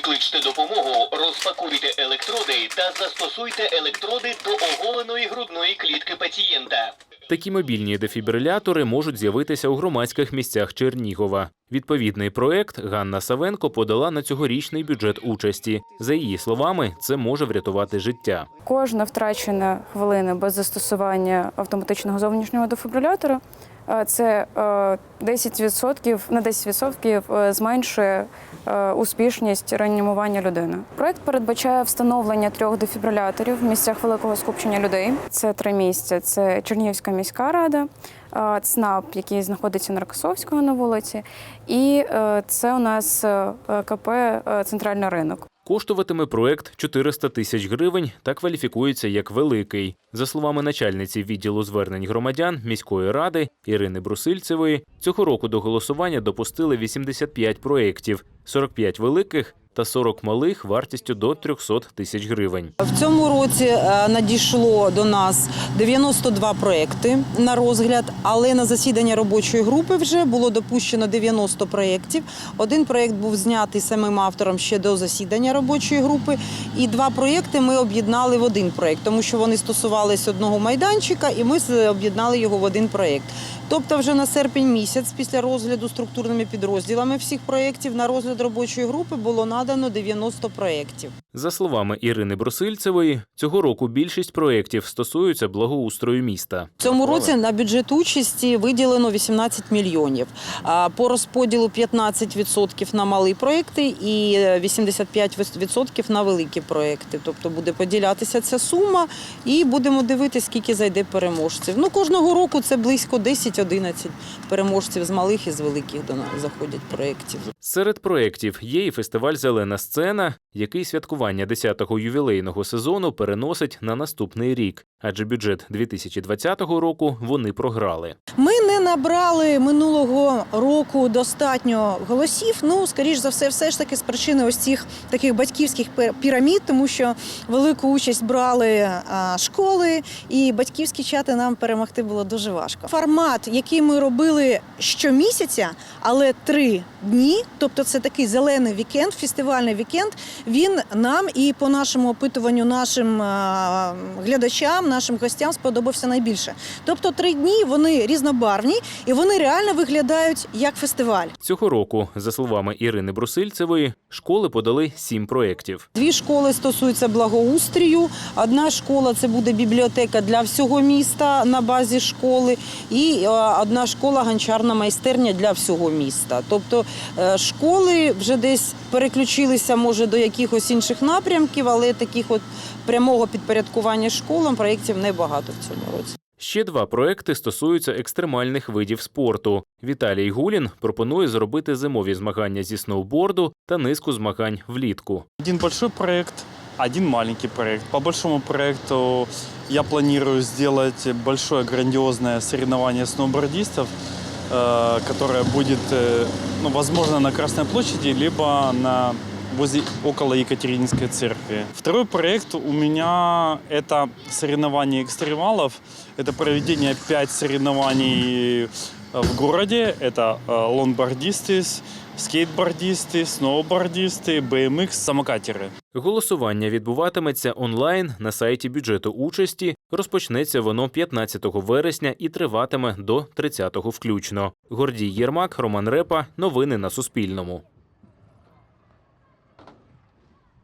Викличте допомогу, розпакуйте електроди та застосуйте електроди до оголеної грудної клітки пацієнта. Такі мобільні дефібрилятори можуть з'явитися у громадських місцях Чернігова. Відповідний проект Ганна Савенко подала на цьогорічний бюджет участі. За її словами, це може врятувати життя. Кожна втрачена хвилина без застосування автоматичного зовнішнього дефібрилятора е, це е, 10% на 10% е, зменшує е, успішність реанімування людини. Проект передбачає встановлення трьох дефібриляторів в місцях великого скупчення людей. Це три місця: це Чернігівська міська рада, е, ЦНАП, який знаходиться на Рокосовського на вулиці, і е, це у нас е, КП е, Центральний ринок. Коштуватиме проект 400 тисяч гривень та кваліфікується як великий. За словами начальниці відділу звернень громадян міської ради Ірини Брусильцевої, цього року до голосування допустили 85 проєктів, 45 великих та 40 малих вартістю до 300 тисяч гривень. В цьому році е, надійшло до нас 92 проекти на розгляд, але на засідання робочої групи вже було допущено 90 проєктів. Один проєкт був знятий самим автором ще до засідання робочої групи, і два проєкти ми об'єднали в один проєкт, тому що вони стосувалися одного майданчика, і ми об'єднали його в один проєкт. Тобто, вже на серпень місяць, після розгляду структурними підрозділами всіх проєктів, на розгляд робочої групи було надано 90 проєктів. За словами Ірини Брусильцевої, цього року більшість проєктів стосуються благоустрою міста. В цьому році на бюджет участі виділено 18 мільйонів. А По розподілу 15% на малі проекти і 85% на великі проекти. Тобто буде поділятися ця сума, і будемо дивитися, скільки зайде переможців. Ну кожного року це близько 10-11 переможців з малих і з великих до нас заходять проєктів. Серед проєктів є і фестиваль Зелена сцена, який святкування 10-го ювілейного сезону переносить на наступний рік, адже бюджет 2020 року вони програли. Ми не набрали минулого року достатньо голосів. Ну, скоріш за все, все ж таки з причини ось цих таких батьківських пі- пірамід, тому що велику участь брали школи, і батьківські чати нам перемогти було дуже важко. Формат, який ми робили щомісяця, але три дні, тобто це такий зелений вікенд, фестивальний вікенд. Він нам і по нашому опитуванню нашим глядачам, нашим гостям сподобався найбільше. Тобто три дні вони різнобарвні і вони реально виглядають як фестиваль. Цього року, за словами Ірини Брусильцевої, школи подали сім проєктів. Дві школи стосуються благоустрію. Одна школа це буде бібліотека для всього міста на базі школи, і одна школа гончарна майстерня для всього міста. Тобто е, школи вже десь переключилися, може, до якихось інших напрямків, але таких от прямого підпорядкування школам проєктів небагато в цьому році. Ще два проекти стосуються екстремальних видів спорту. Віталій Гулін пропонує зробити зимові змагання зі сноуборду та низку змагань влітку. Один большой проект, один маленький проект. По большому проекту я планирую сделать большое грандиозное соревнование сноубордистов, э, которое будет, э, ну, возможно, на Красной площади, либо на возле около Екатерининской церкви. Второй проект у меня это соревнование экстремалов. Это проведение пять соревнований э, в городе. Это э, лонгбордисты, скейтбордисты, сноубордисты, BMX, самокатеры. Голосування відбуватиметься онлайн на сайті бюджету участі. Розпочнеться воно 15 вересня і триватиме до 30 включно. Гордій Єрмак, Роман Репа. Новини на Суспільному.